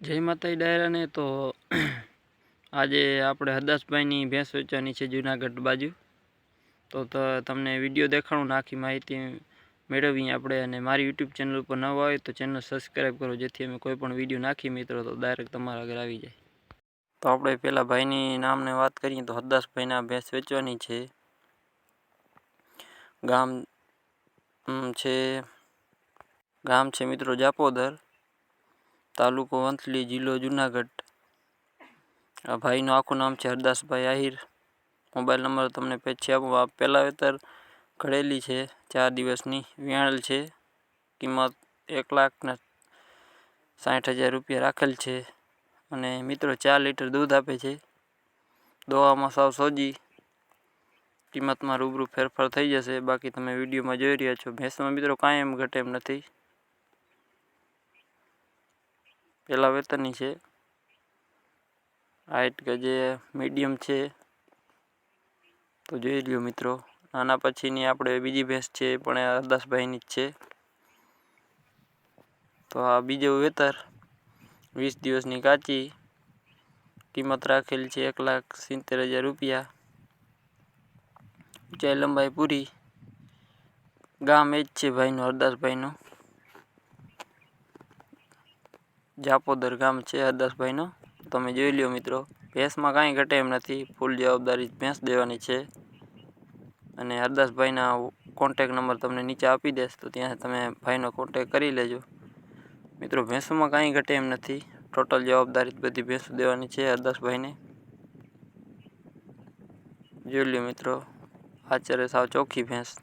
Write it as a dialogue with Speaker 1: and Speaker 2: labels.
Speaker 1: જય માતાજી ડાયરાને તો આજે આપણે હરદાસભાઈની ભેંસ વેચવાની છે જુનાગઢ બાજુ. તો તમને વીડિયો દેખાડું નાખી માહિતી મેળવીએ આપણે. અને મારી યુટ્યુબ ચેનલ ઉપર નવા હોય તો ચેનલ સબસ્ક્રાઈબ કરો, જેથી અમે કોઈ પણ વીડિયો નાખી મિત્રો, તો ડાયરેક્ટ તમારા આગળ આવી જાય. તો આપણે પેલા ભાઈની નામને વાત કરીએ, તો હરદાસભાઈના ભેંસ વેચવાની છે. ગામ છે ગામ છે મિત્રો જાપોદર. તાલુકો વંથલી, જિલ્લો જુનાગઢ. આ ભાઈનું આખું નામ છે હરદાસભાઈ આહિર. મોબાઈલ નંબર તમને પછી આપું. આ પહેલા વેતર ઘડેલી છે, ચાર દિવસની. વિયાણેલ છે, કિંમત એક લાખને સાઠ હજાર રૂપિયા રાખેલ છે. અને મિત્રો ચાર લીટર દૂધ આપે છે. દોવામાં સાવ સોજી. કિંમતમાં રૂબરૂ ફેરફાર થઈ જશે. બાકી તમે વિડીયોમાં જોઈ રહ્યા છો. ભેંસમાં મિત્રો કાંઈ એમ ઘટે એમ નથી. પહેલા વેતરની છે. હાઈટ કે જે મીડિયમ છે. તો જોઈ લ્યો મિત્રો, આના પછીની આપણે બીજી ભેંસ છે એ પણ હરદાસભાઈની જ છે. તો આ બીજો વેતર, વીસ દિવસની કાચી, કિંમત રાખેલી છે એક લાખ સિત્તેર હજાર રૂપિયા. ઊંચાઈ લંબાઈ પૂરી. ગામ એ જ છે ભાઈનું, હરદાસભાઈનું. જાપોદર ગામ છે હરદાસભાઈનો. તમે જોઈ લ્યો મિત્રો, ભેંસમાં કાંઈ ઘટે એમ નથી, ફૂલ જવાબદારી ભેંસ દેવાની છે. અને હરદાસભાઈના કોન્ટેક નંબર તમને નીચે આપી દેશ તો ત્યાં તમે ભાઈનો કોન્ટેક કરી લેજો. મિત્રો, ભેંસોમાં કાંઈ ઘટે એમ નથી ટોટલ જવાબદારી બધી ભેંસો દેવાની છે હરદાસભાઈને. જોઈ લ્યો મિત્રો આચરે સાવ ચોખ્ખી ભેંસ.